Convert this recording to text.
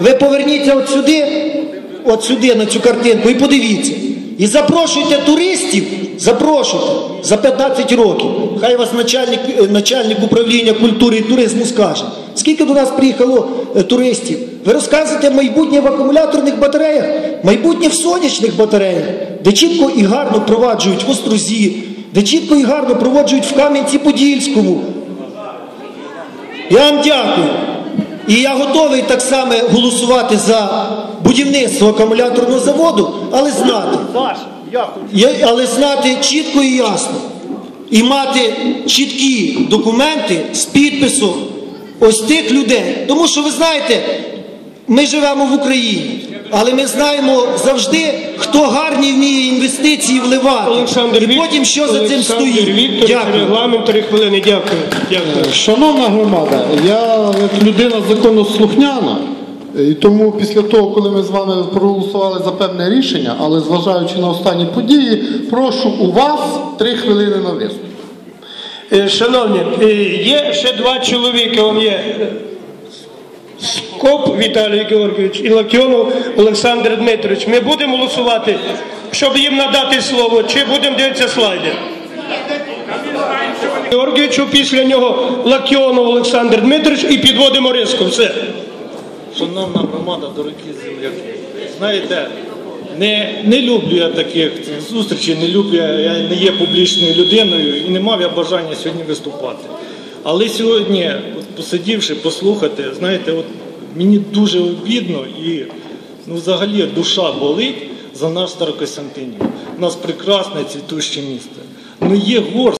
Ви поверніться от сюди, от сюди на цю картинку і подивіться. І запрошуйте туристів, запрошуйте за 15 років. Хай вас начальник, е, начальник управління культури і туризму скаже. Скільки до нас приїхало е, туристів? Ви розказуєте майбутнє в акумуляторних батареях, майбутнє в сонячних батареях, де чітко і гарно впроваджують в Острозі, де чітко і гарно проводжують в Кам'янці-Подільському. Я вам дякую. І я готовий так само голосувати за будівництво акумуляторного заводу, але знати, я але знати чітко і ясно. І мати чіткі документи з підписом ось тих людей. Тому що ви знаєте, ми живемо в Україні, але ми знаємо завжди, хто гарні вміє інвестиції вливати. Олександр і потім що за цим стоїть. Дякую. регламент три хвилини. Дякую. Дякую. Шановна громада, я як людина законослухняна, і тому після того, коли ми з вами проголосували за певне рішення, але зважаючи на останні події, прошу у вас три хвилини на виступ. Е, Шановні, е, є ще два чоловіка. Он є Скоп Віталій Георгійович і Лакіонов Олександр Дмитрович. Ми будемо голосувати, щоб їм надати слово, чи будемо дивитися слайди? Георгійовичу після нього Лакіонов Олександр Дмитрович і підводимо риску. Все. Шановна громада, дорогі земляки, знаєте, не, не люблю я таких зустрічей, не люблю, я, не є публічною людиною і не мав я бажання сьогодні виступати. Але сьогодні, посидівши, послухати, знаєте, от, мені дуже обідно і ну, взагалі душа болить за наш Старокостянтинів. У нас прекрасне цвітуще місто. Ну є горст